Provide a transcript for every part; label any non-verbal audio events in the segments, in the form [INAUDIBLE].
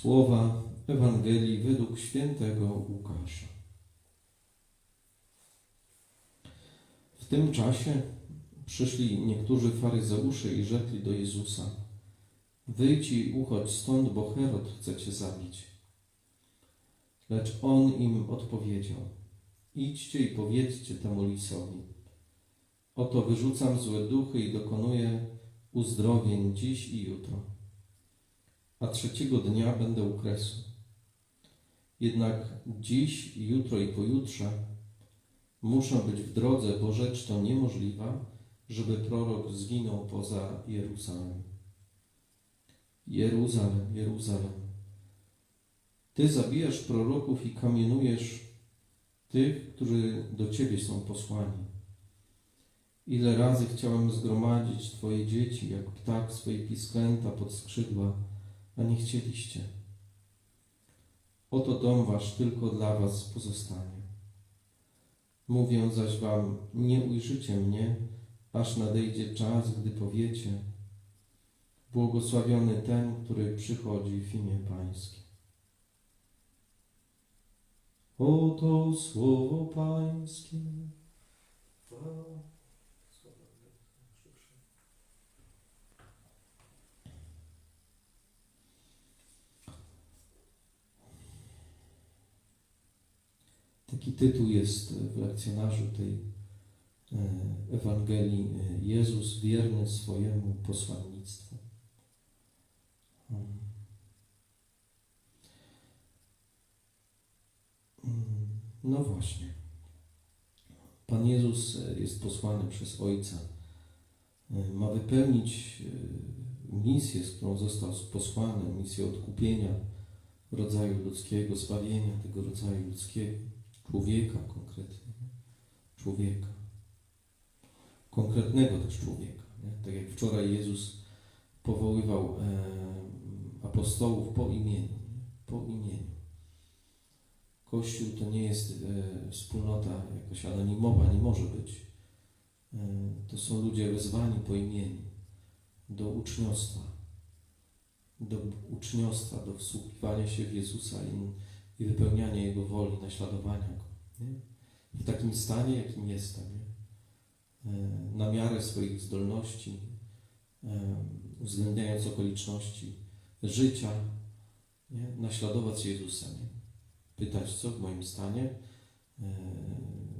Słowa Ewangelii według świętego Łukasza. W tym czasie przyszli niektórzy faryzeusze i rzekli do Jezusa: Wyjdź i uchodź stąd, bo Herod chce cię zabić. Lecz on im odpowiedział: Idźcie i powiedzcie temu lisowi: Oto wyrzucam złe duchy i dokonuję uzdrowień dziś i jutro, a trzeciego dnia będę u kresu. Jednak dziś, jutro i pojutrze muszę być w drodze, bo rzecz to niemożliwa, żeby prorok zginął poza Jeruzalem. Jeruzalem, Jeruzalem. Ty zabijasz proroków i kamienujesz tych, którzy do Ciebie są posłani. Ile razy chciałem zgromadzić Twoje dzieci, jak ptak swoje pisklęta pod skrzydła, a nie chcieliście. Oto dom Wasz tylko dla Was pozostanie. Mówię zaś Wam, nie ujrzycie mnie, aż nadejdzie czas, gdy powiecie, błogosławiony ten, który przychodzi w imię Pańskie. Oto słowo Pańskie. Taki tytuł jest w lekcjonarzu tej e, Ewangelii e, Jezus wierny swojemu posłannictwu. Hmm. Mm, no właśnie. Pan Jezus e, jest posłany przez Ojca. Ma wypełnić misję, z którą został posłany, misję odkupienia rodzaju ludzkiego, zbawienia tego rodzaju ludzkiego człowieka konkretnie, człowieka, konkretnego też człowieka. Nie? Tak jak wczoraj Jezus powoływał e, apostołów po imieniu, nie? po imieniu. Kościół to nie jest e, wspólnota jakaś anonimowa, nie może być. E, to są ludzie wezwani po imieniu do uczniostwa, do uczniostwa, do wsłuchiwania się w Jezusa i i wypełniania Jego woli, naśladowania Go. Nie? W takim stanie, jakim jestem, nie? E, na miarę swoich zdolności, e, uwzględniając okoliczności życia, nie? naśladować Jezusa. Nie? Pytać, co w moim stanie, e,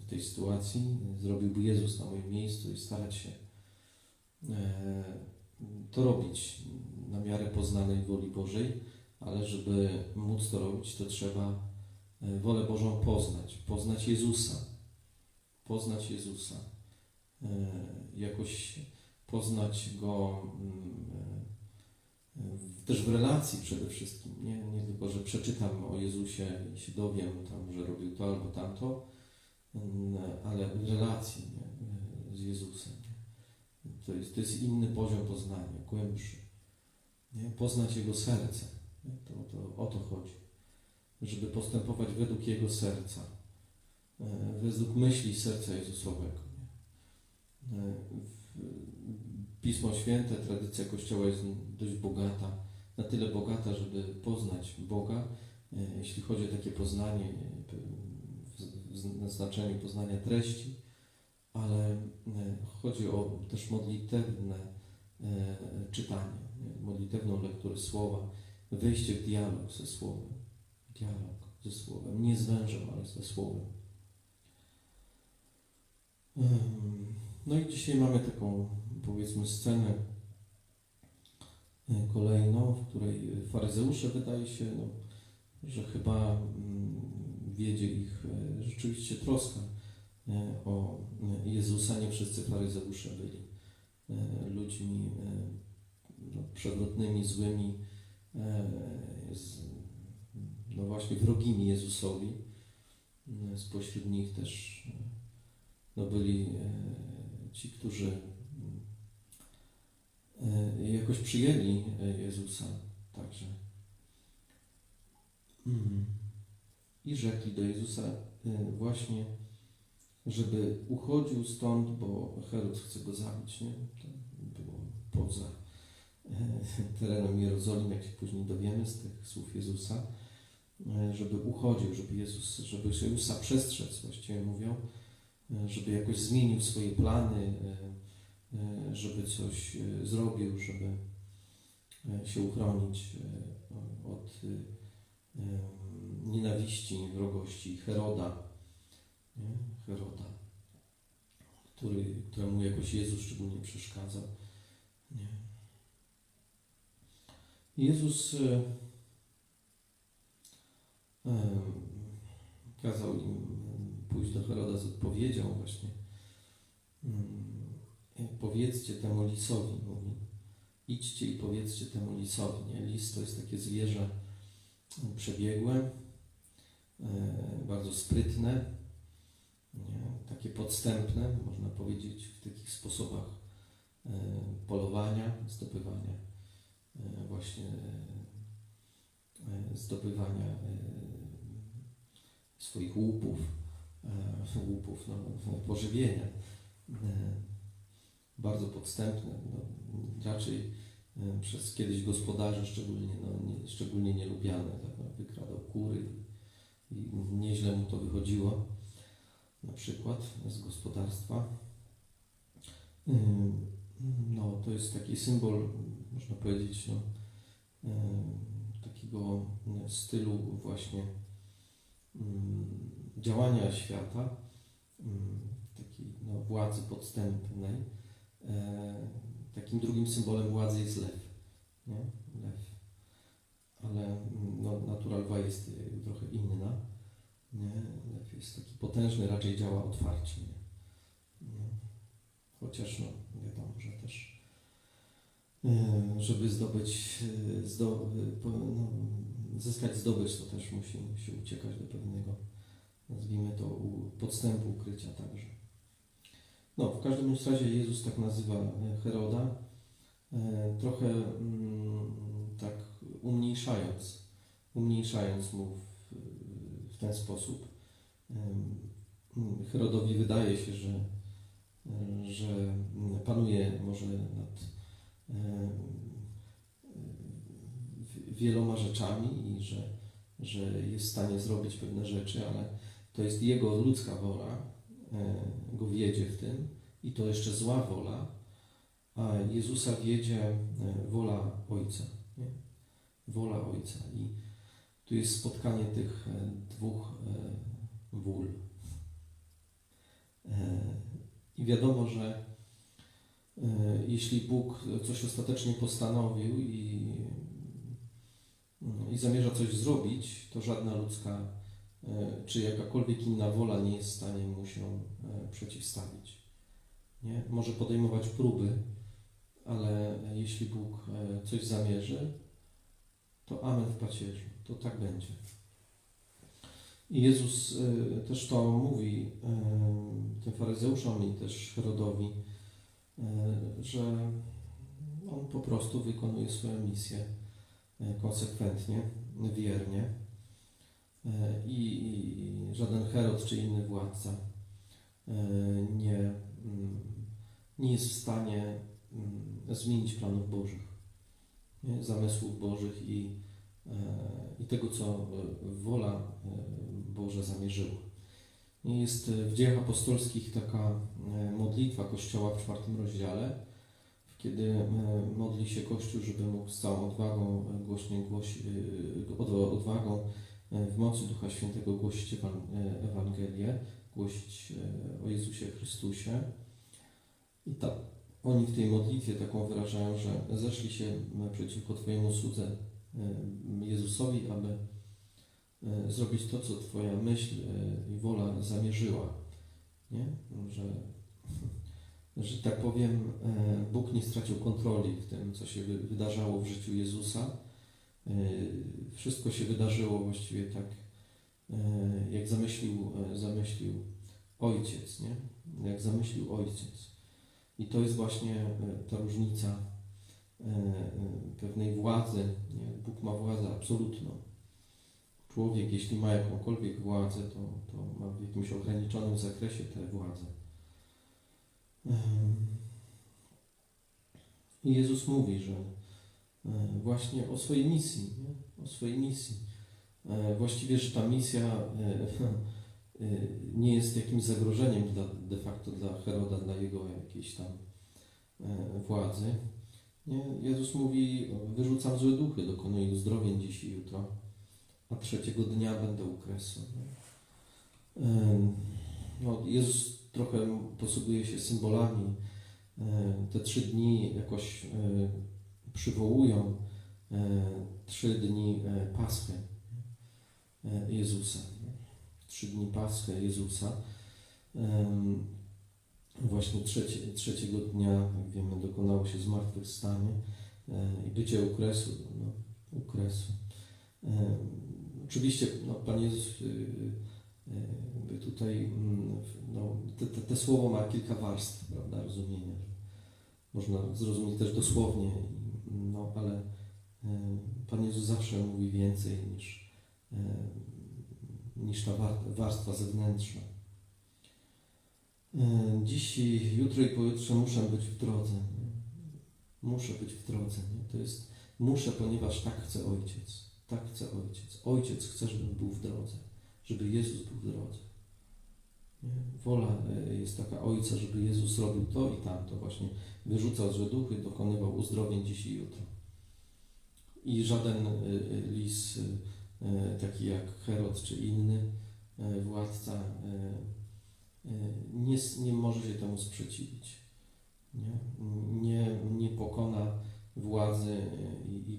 w tej sytuacji zrobiłby Jezus na moim miejscu i starać się to robić na miarę poznanej woli Bożej ale żeby móc to robić, to trzeba e, wolę Bożą poznać, poznać Jezusa, poznać Jezusa, e, jakoś poznać Go mm, e, też w relacji przede wszystkim, nie, nie tylko, że przeczytam o Jezusie i się dowiem tam, że robił to albo tamto, mm, ale w relacji nie, z Jezusem. Nie. To, jest, to jest inny poziom poznania, głębszy. Nie? Poznać Jego serce to, to, o to chodzi. Żeby postępować według Jego serca, e, według myśli serca Jezusowego. E, Pismo Święte, tradycja Kościoła jest dość bogata, na tyle bogata, żeby poznać Boga, e, jeśli chodzi o takie poznanie, w znaczeniu poznania treści, ale chodzi o też modlitewne czytanie, modlitewną lekturę słowa, wejście w dialog ze Słowem. Dialog ze Słowem. Nie z wężem, ale ze Słowem. No i dzisiaj mamy taką, powiedzmy, scenę e, kolejną, w której faryzeusze wydaje się, no, że chyba mm, wiedzie ich e, rzeczywiście troska e, o Jezusa. Nie wszyscy faryzeusze byli ludźmi no, przewrotnymi, złymi, E, no właśnie wrogimi Jezusowi. E, spośród nich też e, no byli ci, którzy jakoś przyjęli Jezusa także. Mhm. I rzekli do Jezusa właśnie, żeby uchodził stąd, bo Herod chce go zabić. Nie? To było poza [LAUGHS] terenom Jerozolimy, jak się później dowiemy z tych słów Jezusa, e, żeby uchodził, żeby Jezus, żeby Jezusa przestrzec, właściwie mówią, e, żeby jakoś zmienił swoje plany, e, żeby coś zrobił, żeby się uchronić od nienawiści, wrogości Heroda? Heroda, który, któremu jakoś Jezus szczególnie przeszkadzał. Nie? Jezus e, e, kazał im pójść do Heroda z odpowiedzią właśnie. E, powiedzcie temu lisowi, mówi. Idźcie i powiedzcie temu lisowi. Nie? Lis to jest takie zwierzę przebiegłe, bardzo sprytne, nie? takie podstępne, można powiedzieć, w takich sposobach polowania, zdobywania E, właśnie e, zdobywania e, swoich łupów, łupów no, pożywienia. Bardzo podstępne, no, raczej przez kiedyś gospodarzy szczególnie, no, nie, szczególnie nielubiane. Tak, no, wykradał kury i nieźle mu to wychodziło, na przykład z gospodarstwa. No, to jest taki symbol można powiedzieć, no, takiego stylu właśnie mm, działania świata, mm, takiej no, władzy podstępnej. E, takim drugim symbolem władzy jest lew. Nie? Lew. Ale mm, no, naturalwa jest trochę inna. Nie? Lew jest taki potężny, raczej działa otwarcie. Nie? Chociaż no, wiadomo, że też E, żeby zdobyć, e, zdo, e, no, zyskać zdobycz, to też musi się uciekać do pewnego, nazwijmy to, podstępu ukrycia także. No, w każdym razie Jezus tak nazywa Heroda, trochę mm, tak umniejszając, umniejszając mu w, w ten sposób. Herodowi wydaje się, że, że panuje może nad wieloma rzeczami i że, że jest w stanie zrobić pewne rzeczy, ale to jest jego ludzka wola, e, go wiedzie w tym i to jeszcze zła wola, a Jezusa wiedzie wola Ojca. Nie? Wola Ojca. I tu jest spotkanie tych dwóch wól. I wiadomo, że jeśli Bóg coś ostatecznie postanowił i, i zamierza coś zrobić, to żadna ludzka e, czy jakakolwiek inna wola nie jest w stanie mu się e, przeciwstawić. Nie? Może podejmować próby, ale jeśli Bóg coś zamierzy, to amen w pacierzu. To tak będzie. I Jezus też to mówi tym faryzeuszom i też Herodowi, E, że on po prostu wykonuje swoją misję e, konsekwentnie, wiernie e, i żaden Herod czy inny władca nie, mm, nie jest w stanie mm, zmienić planów Bożych, nie? zamysłów Bożych i, i tego, co wola Boża zamierzyła. Jest w dziejach apostolskich taka e, modlitwa Kościoła w czwartym rozdziale, kiedy e, modli się Kościół, żeby mógł z całą odwagą e, głośnie głosić, odwagą w mocy Ducha Świętego głosić Ewangelię, głosić o Jezusie Chrystusie. I tak oni w tej modlitwie taką wyrażają, że zeszli się przeciwko Twojemu słudze Jezusowi, aby E, zrobić to, co Twoja myśl e, i wola zamierzyła. Nie? Że, [LAUGHS] że tak powiem, e, Bóg nie stracił kontroli w tym, co się wydarzało w życiu Jezusa. Wszystko się wydarzyło właściwie tak, jak zamyślił, zamyślił Ojciec, nie? Jak zamyślił Ojciec. I to jest właśnie ta różnica pewnej władzy. Nie? Bóg ma władzę absolutną człowiek, jeśli ma jakąkolwiek władzę, to, to ma w jakimś ograniczonym zakresie tę władzę. I Jezus mówi, że e, właśnie o swojej misji, nie? o swojej misji. E, Właściwie, że ta misja e, [LAUGHS] nie jest jakimś zagrożeniem dla, de facto dla Heroda, dla jego jakiejś tam władzy. Nie? Jezus mówi, wyrzucam złe duchy, dokonuję uzdrowień dziś i jutro, a trzeciego dnia będę u kresu. No, Jezus trochę posługuje się symbolami. E, Te trzy dni jakoś e, przywołują e, trzy dni e, Paschy e, Jezusa. Trzy dni Paschy Jezusa. Właśnie trzecie, trzeciego dnia, jak wiemy, dokonało się zmartwychwstanie e, i bycie u kresu. No, u kresu. E, Oczywiście no, Pan Jezus y, y, tutaj mm, no, te, te, te słowo ma kilka warstw, prawda, rozumienia. Można zrozumieć też dosłownie, no ale y, Pan Jezus zawsze mówi więcej niż, y, niż ta war- warstwa zewnętrzna. E, Dziś, jutro i pojutrze muszę być w drodze. Muszę być w drodze. Nie? To jest muszę, ponieważ tak chce Ojciec. Tak chce Ojciec. Ojciec chce, żebym był w drodze. Żeby Jezus był w drodze. Wola e, jest taka Ojca, żeby Jezus robił to i tamto. Właśnie wyrzucał złe duchy, dokonywał uzdrowień dziś i jutro. I żaden e, e, lis taki jak Herod czy inny władca nie, nie może się temu sprzeciwić. Nie, nie, nie pokona władzy i, i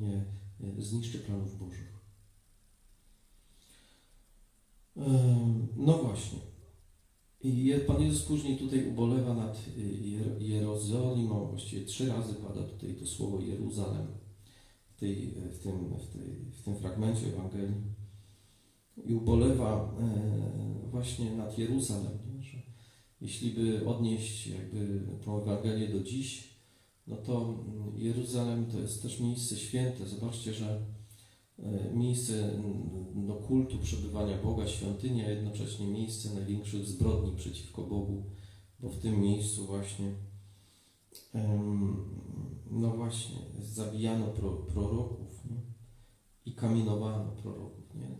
nie zniszczy planów Bożych. Em, No właśnie. I Pan Jezus później tutaj ubolewa nad e, Jer- Jerozolimą, właściwie trzy razy pada tutaj to słowo Jeruzalem w, tej, w, tym, w, tej, w tym fragmencie Ewangelii i ubolewa e, właśnie nad Jeruzalem, że jeśli by odnieść jakby tą Ewangelię do dziś, no to mm, Jeruzalem to jest też miejsce święte. Zobaczcie, że e, miejsce do kultu przebywania Boga, świątynia, jednocześnie miejsce największych zbrodni przeciwko Bogu, bo w tym miejscu właśnie no właśnie zabijano pro, proroków nie? i kamienowano proroków. Nie?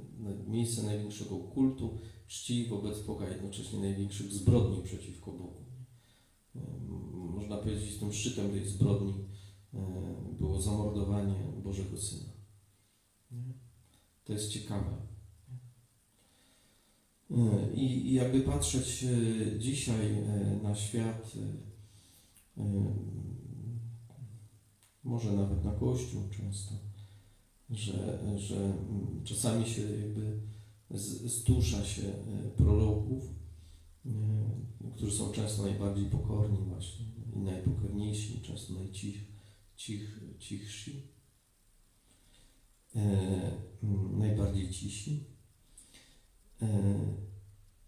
Miejsce największego kultu, czci wobec Boga, jednocześnie największych zbrodni przeciwko Bogu. nie? Można powiedzieć, tym szczytem tej zbrodni e, było zamordowanie Bożego Syna. To jest ciekawe. E, I, I jakby patrzeć e, dzisiaj na świat, może nawet na Kościół często, że, że czasami się jakby zdusza się proroków, e, którzy są często najbardziej pokorni właśnie i najpokorniejsi, często najcich, cich, cichsi, e, mm, najbardziej cisi. E,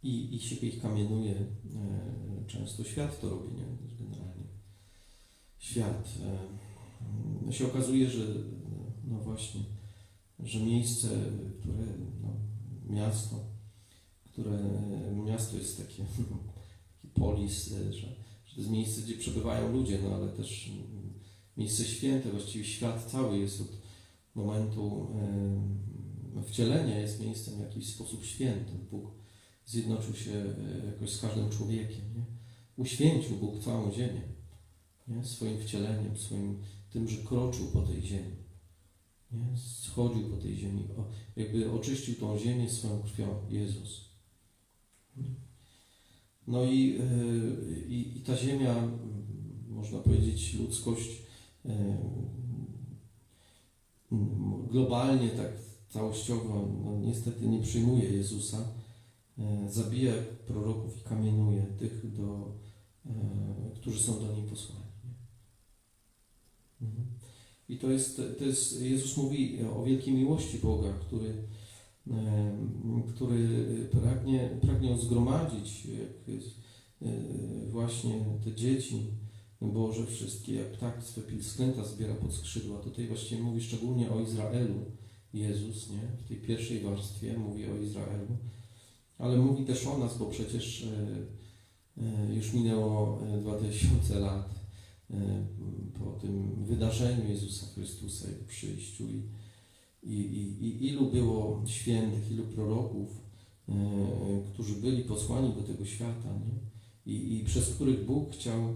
i, I się ich kamienuje. E, często świat to robi, nie? Generalnie. Świat. E, się okazuje, że no właśnie, że miejsce, które, no, miasto, które, miasto jest takie, [LAUGHS] taki polis, e, że, jest miejsce, gdzie przebywają ludzie, no ale też mm, miejsce święte, właściwie świat cały jest od momentu wcielenia jest miejscem w jakiś sposób świętym. Bóg zjednoczył się e, jakoś z każdym człowiekiem, nie? Uświęcił Bóg całą ziemię, nie? Swoim wcieleniem, swoim tym, że kroczył po tej ziemi, nie? Schodził po tej ziemi, jakby oczyścił tą ziemię swoją krwią, Jezus. No i, e, i, i ta ziemia, można powiedzieć, ludzkość m, globalnie, tak całościowo, no niestety nie przyjmuje Jezusa, e, zabija proroków i kamienuje tych, do, którzy są do niej posłani. Mhm. I to jest, to jest, Jezus mówi o wielkiej miłości Boga, który, który pragnie, pragnie zgromadzić e, właśnie te dzieci Boże wszystkie, jak ptak swe pilskręta zbiera pod skrzydła. Tutaj właściwie mówi szczególnie o Izraelu Jezus, nie? W tej pierwszej warstwie mówi o Izraelu, ale mówi też o nas, bo przecież e, e, już minęło e, 2000 lat e, po tym wydarzeniu Jezusa Chrystusa, Jego przyjściu i, i, i, i ilu było świętych, ilu proroków, e, którzy byli posłani do tego świata nie? I, i przez których Bóg chciał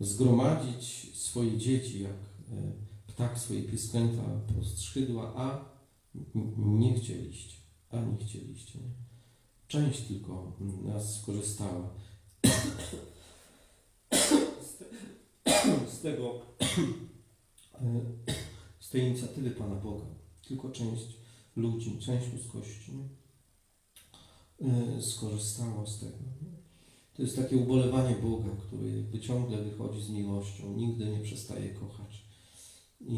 zgromadzić swoje dzieci, jak e, ptak swoje pisklęta postrzydła, a nie chcieliście, a nie chcieliście. Nie? Część tylko nas skorzystała z, te, z tego, e, z tej inicjatywy Pana Boga. Tylko część ludzi, część ludzkości? E, skorzystała z tego. To jest takie ubolewanie Boga, który jakby ciągle wychodzi z miłością, nigdy nie przestaje kochać. I,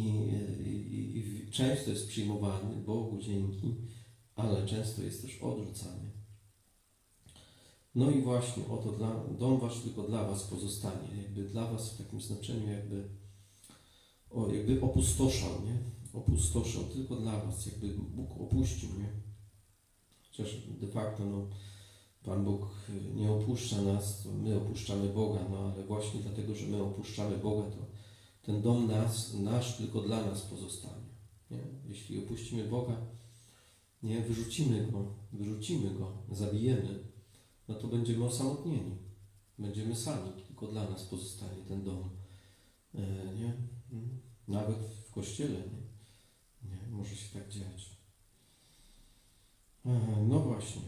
i, i często jest przyjmowany Bogu dzięki, ale często jest też odrzucany. No i właśnie oto dla, dom wasz tylko dla was pozostanie, jakby dla was w takim znaczeniu jakby, o, jakby opustoszał, nie? Opustoszał tylko dla was, jakby Bóg opuścił, nie? Chociaż de facto, no, Pan Bóg nie opuszcza nas, to my opuszczamy Boga, no ale właśnie dlatego, że my opuszczamy Boga, to ten dom nas, nasz tylko dla nas pozostanie. Nie? Jeśli opuścimy Boga, nie, wyrzucimy Go, wyrzucimy Go, zabijemy, no to będziemy osamotnieni. Będziemy sami, tylko dla nas pozostanie ten dom. E, nie? Mm. Nawet w kościele, nie? Może się tak dziać. No właśnie.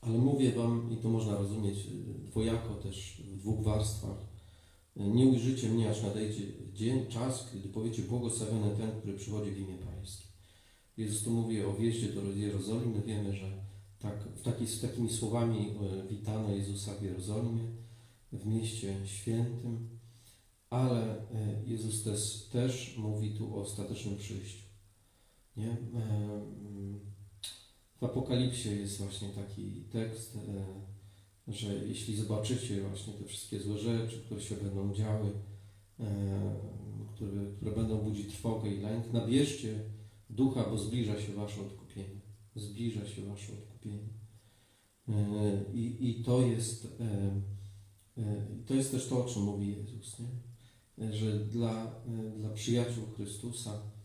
Ale mówię Wam, i to można rozumieć y, dwojako też, w dwóch warstwach. Y, Nie ujrzycie mnie, aż nadejdzie dzień, czas, kiedy powiecie błogosławiony ten, który przychodzi w imię Pańskie. Jezus tu mówi o wjeździe do Jerozolimy. Wiemy, że tak, w taki, takimi słowami y, witano Jezusa w Jerozolimie, w mieście świętym, ale Jezus też, też mówi tu o ostatecznym przyjściu. Nie? Em, w Apokalipsie jest właśnie taki tekst, e, że jeśli zobaczycie właśnie te wszystkie złe rzeczy, które się będą działy, e, które, które będą budzić trwogę i lęk, nabierzcie ducha, bo zbliża się wasze odkupienie. Zbliża się wasze odkupienie. E, I, i to jest e, e, to jest też to, o czym mówi Jezus, nie? E, że dla, e, dla przyjaciół Chrystusa, e,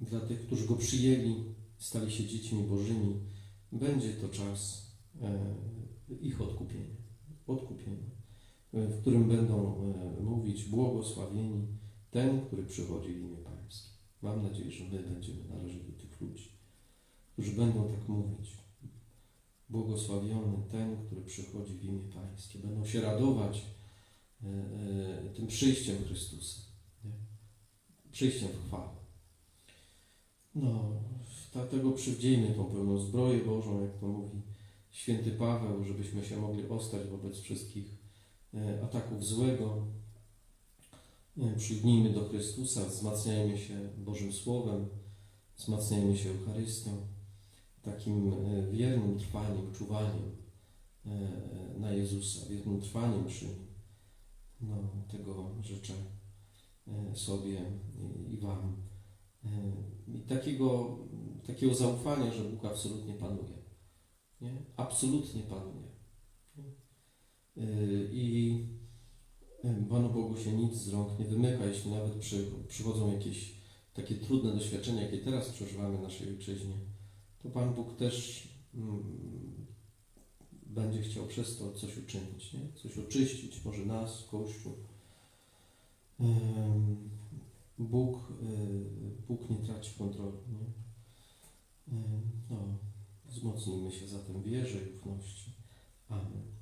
dla tych, którzy Go przyjęli, stali się dziećmi Bożymi, będzie to czas e, ich odkupienia. Odkupienia, e, w którym będą e, mówić błogosławieni ten, który przychodzi w imię Pańskie. Mam nadzieję, że my będziemy należeli do tych ludzi, którzy będą tak mówić. Błogosławiony ten, który przychodzi w imię Pańskie. Będą się radować e, e, tym przyjściem Chrystusa. Przyjściem w chwałę. No, dlatego przywdziejmy tą pełną zbroję Bożą, jak to mówi święty Paweł, żebyśmy się mogli ostać wobec wszystkich e, ataków złego. E, Przylgnijmy do Chrystusa, wzmacniajmy się Bożym Słowem, wzmacniajmy się Eucharystią, takim e, wiernym trwaniem, czuwaniem na Jezusa, wiernym trwaniem przy Nim. No, tego życzę sobie i- Wam. E, I takiego, takiego zaufania, że Bóg absolutnie panuje. Nie? Absolutnie panuje. E, I e, Panu Bogu się nic z rąk nie wymyka, jeśli nawet przy, przychodzą jakieś takie trudne doświadczenia, jakie teraz przeżywamy w naszej ojczyźnie, to Pan Bóg też mm, będzie chciał przez to coś uczynić, nie? coś oczyścić, może nas, Kościół. Bóg, y, Bóg nie traci kontroli. Nie? No, wzmocnijmy się zatem w wierze i ufności. Amen.